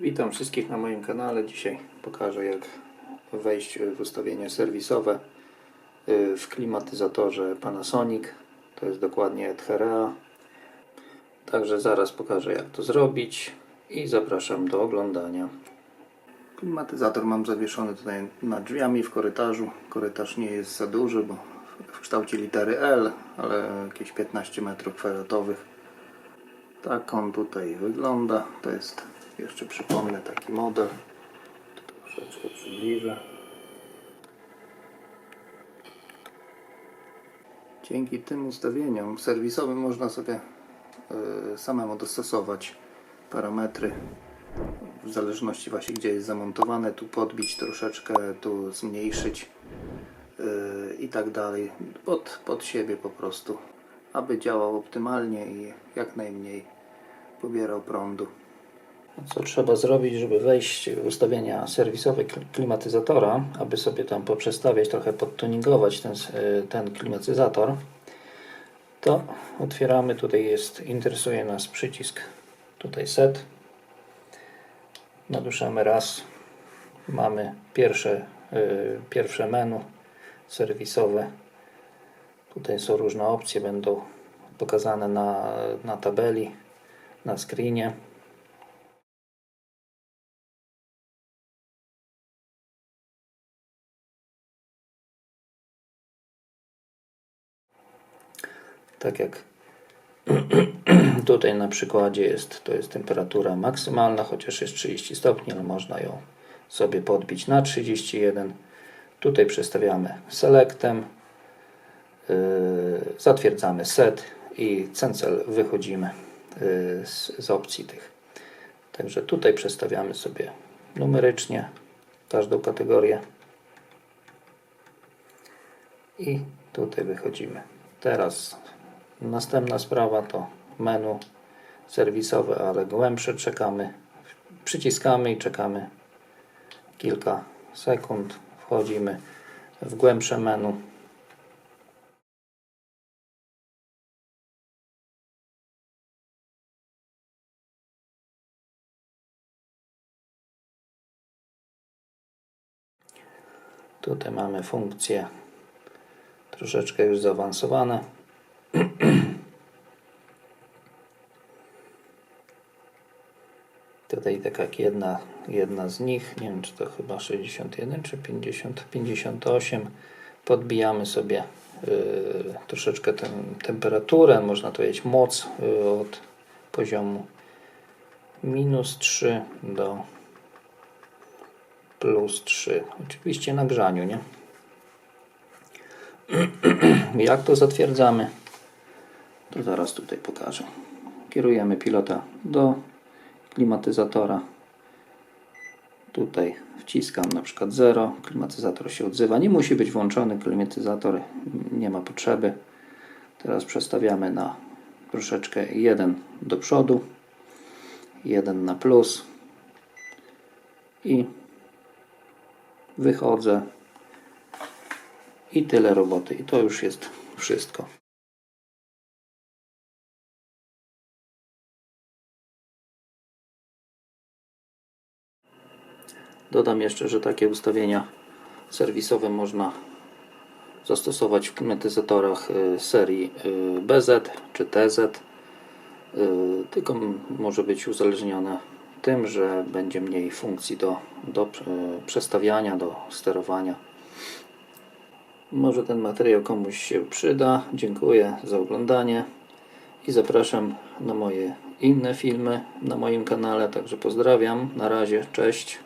Witam wszystkich na moim kanale. Dzisiaj pokażę jak wejść w ustawienie serwisowe y, w klimatyzatorze Panasonic. To jest dokładnie Edherea. Także zaraz pokażę jak to zrobić i zapraszam do oglądania. Klimatyzator mam zawieszony tutaj nad drzwiami w korytarzu. Korytarz nie jest za duży, bo w kształcie litery L, ale jakieś 15 m2. Tak on tutaj wygląda. To jest, jeszcze przypomnę, taki model. Troszeczkę przybliżę. Dzięki tym ustawieniom serwisowym można sobie y, samemu dostosować parametry w zależności właśnie gdzie jest zamontowane, tu podbić troszeczkę, tu zmniejszyć yy, i tak dalej, pod, pod siebie po prostu, aby działał optymalnie i jak najmniej pobierał prądu. Co trzeba zrobić, żeby wejść w ustawienia serwisowe kl- klimatyzatora, aby sobie tam poprzestawiać, trochę podtuningować ten, yy, ten klimatyzator, to otwieramy, tutaj jest, interesuje nas przycisk, tutaj set, naduszamy raz, mamy pierwsze, y, pierwsze menu serwisowe. Tutaj są różne opcje, będą pokazane na, na tabeli, na screenie. Tak jak Tutaj na przykładzie jest, to jest temperatura maksymalna, chociaż jest 30 stopni, ale można ją sobie podbić na 31. Tutaj przestawiamy selectem, yy, zatwierdzamy set i cancel wychodzimy yy, z, z opcji tych. Także tutaj przestawiamy sobie numerycznie każdą kategorię i tutaj wychodzimy. Teraz następna sprawa to menu serwisowe, ale głębsze czekamy. Przyciskamy i czekamy kilka sekund. Wchodzimy w głębsze menu. Tutaj mamy funkcje troszeczkę już zaawansowane. Tutaj tak jak jedna, jedna z nich, nie wiem czy to chyba 61 czy 50, 58. Podbijamy sobie y, troszeczkę tę temperaturę, można tu powiedzieć moc y, od poziomu minus 3 do plus 3. Oczywiście na grzaniu, nie? Jak to zatwierdzamy? To zaraz tutaj pokażę. Kierujemy pilota do klimatyzatora. Tutaj wciskam na przykład 0, klimatyzator się odzywa. Nie musi być włączony klimatyzator, nie ma potrzeby. Teraz przestawiamy na troszeczkę 1 do przodu, 1 na plus i wychodzę i tyle roboty. I to już jest wszystko. Dodam jeszcze, że takie ustawienia serwisowe można zastosować w klimatyzatorach y, serii y, BZ czy TZ. Y, Tylko może być uzależnione tym, że będzie mniej funkcji do, do przestawiania, do sterowania. Może ten materiał komuś się przyda. Dziękuję za oglądanie i zapraszam na moje inne filmy na moim kanale. Także pozdrawiam. Na razie, cześć.